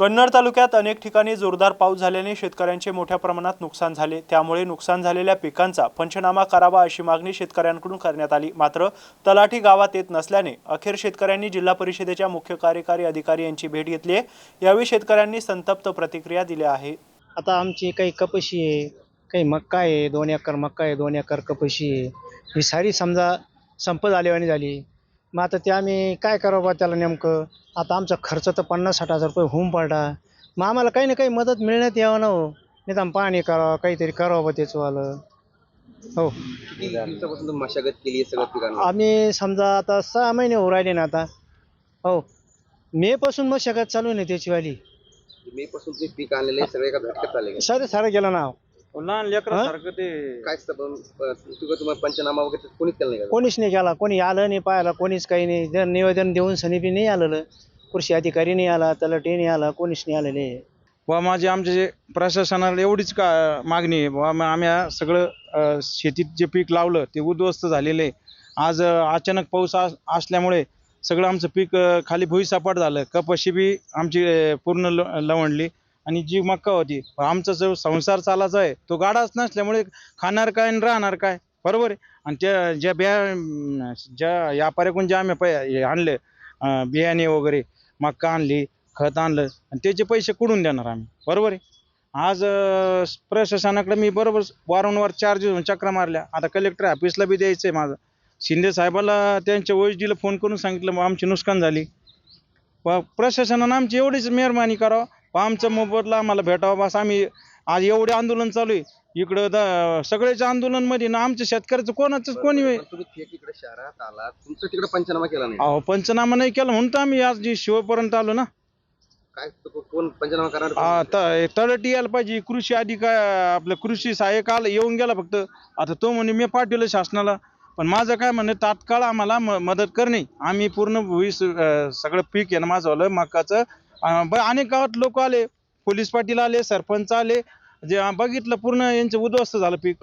कन्नड तालुक्यात अनेक ठिकाणी जोरदार पाऊस झाल्याने शेतकऱ्यांचे मोठ्या प्रमाणात नुकसान झाले. त्यामुळे नुकसान झालेल्या पिकांचा पंचनामा करावा अशी मागणी शेतकऱ्यांकडून करण्यात आली. मात्र तलाठी गावात येत नसल्याने अखेर शेतकऱ्यांनी जिल्हा परिषदेच्या मुख्य कार्यकारी अधिकारी यांची भेट घेतली आहे. यावेळी शेतकऱ्यांनी संतप्त प्रतिक्रिया दिल्या आहे आता आमची काही कपशी आहे काही मक्का आहे दोन एकर मक्का आहे दोन एकर कपशी आहे. ही सारी समजा संप झाल्यावानी झाली. मग आता ते आम्ही काय करावं बा त्याला नेमकं? आता आमचा खर्च तर पन्नास साठ हजार रुपये होऊन पडला. मग आम्हाला काही ना काही मदत मिळण्यात यावं ना हो. निदान पाणी करावं काहीतरी करावं बा त्याचंवालं. हो. किती दिवसापासून तुम्ही मशागत केली आहे सगळ्या पिकांना आम्ही समजा आता सहा महिने होऊ राहिले ना आता. हो. मेपासून मग शकत चालू नाही त्याचीवाली. मे पासून पीक आणलेले सगळे एका झटक्यात आले का? सारे सारं गेलं ना लहान लेकरासारखं ते काय तुझं तुम्हाला पंचनामा वगैरे कोणीच केलं नाही का? कोणीच नाही गेला कोणी आलं नाही पाहायला कोणीच काही नाही. जर निवेदन देऊन सनी बी नाही आलेलं कृषी अधिकारी नाही आला तलाठी नाही आला कोणीच नाही आलेले. व माझी आमच्या जे प्रशासनाला एवढीच का मागणी आहे. बुवा मग आम्ही हा सगळं अ, शेतीत जे पीक लावलं ते उद्ध्वस्त झालेलं आहे. आज अ, अचानक पाऊस आस- असल्यामुळे सगळं आमचं पीक अ, खाली भुईसपाट झालं. कपाशी बी आमची अ, पूर्ण ल लवणली आणि जी मक्का होती. आमचा जो संसार चालायचा आहे तो गाडाच नसल्यामुळे खाणार काय आणि राहणार काय? बरोबर आहे? आणि त्या ज्या बिया ज्या व्यापाऱ्याकडून जे आम्ही पै हे आणले बियाणे वगैरे मक्का आणली खत आणलं आणि त्याचे पैसे कुठून देणार आम्ही? बरोबर आहे? आज प्रशासनाकडे मी बरोबर वारंवार चार दिवस चक्रा मारल्या. आता कलेक्टर ऑफिसला बी द्यायचं आहे माझं. शिंदे साहेबाला त्यांच्या ओएसडीला फोन करून सांगितलं मग आमची नुकसान झाली. व प्रशासनानं आमची एवढीच मेहरबानी करावं. आमचा मोबदला आम्हाला भेटावा बस. आम्ही आज एवढे आंदोलन चालू आहे. इकडं द सगळ्याच्या आंदोलनमध्ये ना आमच्या शेतकऱ्याचं कोणाचंच कोणी तुम्ही थेट इकडे शहरात आलात. तुमचं तिकडे पंचनामा केला नाही. अहो पंचनामा नाही केला म्हणून तर आम्ही आज जी शिवपर्यंत आलो ना. काय तो कोण पंचनामा करणार कोण? यायला पाहिजे. कृषी अधिकार आपलं कृषी सहाय्यक आला येऊन गेला फक्त. आता तो म्हणे मी पाठवलं शासनाला. पण माझं काय म्हणणं तात्काळ आम्हाला म- मदत करणे आम्ही पूर्ण वीस अं, सगळं पीक आहे ना माझं आलं मकाचं. ब- अनेक गावात लोक आले पोलीस पाटील आले सरपंच आले. जे बघितलं पूर्ण यांचं उद्ध्वस्त झालं पीक.